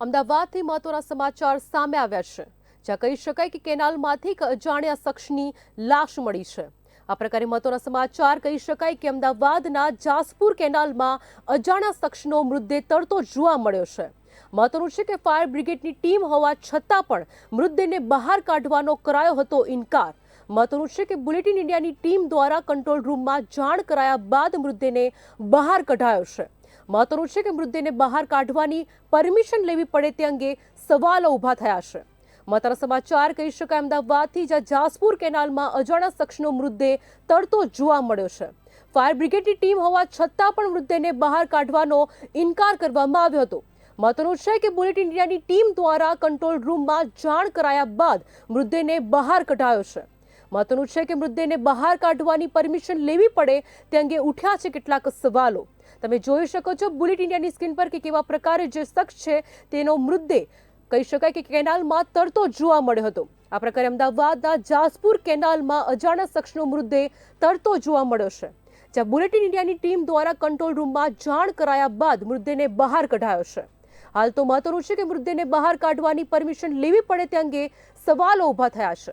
અમદાવાદથી મહત્વના સમાચાર સામે આવ્યા છે. જ્યાં કહી શકાય કે કેનાલમાંથી એક અજાણ્યા શખ્સની લાશ મળી છે. આ પ્રકારે મહત્વના સમાચાર કહી શકાય કે અમદાવાદના જાસપુર કેનાલમાં અજાણ્યા શખ્સનો મૃતદેહ તરતો જોવા મળ્યો છે. મહત્વનું છે કે ફાયર બ્રિગેડની ટીમ હોવા છતાં પણ મૃતદેહને બહાર કાઢવાનો કરાયો હતો ઇનકાર. મહત્વનું છે કે બુલેટિન ઇન્ડિયાની ટીમ દ્વારા કંટ્રોલ રૂમમાં જાણ કરાયા બાદ મૃતદેહને બહાર કઢાયો છે. મહત્વનું છે કે મૃતદેહને બહાર કાઢવાની પરમિશન લેવી પડે તે અંગે સવાલો ઊભા થયા છે. મહત્વના સમાચાર કહી શકાય અમદાવાદથી, જ્યાં જાસપુર કેનાલમાં અજાણ્યા શખ્સનો મૃતદેહ તરતો જોવા મળ્યો છે. ફાયર બ્રિગેડની ટીમ હોવા છતાં પણ મૃતદેહને બહાર કાઢવાનો ઇનકાર કરવામાં આવ્યો હતો. મહત્વનું છે કે બુલેટ ઇન્ડિયાની ટીમ દ્વારા કંટ્રોલ રૂમમાં જાણ કરાયા બાદ મૃતદેહને બહાર કઢાયો છે. મહત્વનું છે કે મૃતદેહને બહાર કાઢવાની પરમિશન લેવી પડે તે અંગે ઉઠ્યા છે કેટલાક સવાલો. તમે જોઈ શકો છો બુલેટ ઇન્ડિયાની સ્ક્રીન પર કે કેવા પ્રકારે જે શખ્સ છે તેનો મૃતદેહ કહી શકાય કે કેનાલમાં તરતો જોવા મળ્યો હતો. આ પ્રકારે અમદાવાદના જાસપુર કેનાલમાં અજાણા શખ્સનો મૃતદેહ તરતો જોવા મળ્યો છે. જ્યાં બુલેટિન ઇન્ડિયાની ટીમ દ્વારા કંટ્રોલ રૂમમાં જાણ કરાયા બાદ મૃતદેહને બહાર કઢાયો છે. હાલ તો મહત્વનું છે કે મૃતદેહને બહાર કાઢવાની પરમિશન લેવી પડે તે અંગે સવાલો ઊભા થયા છે.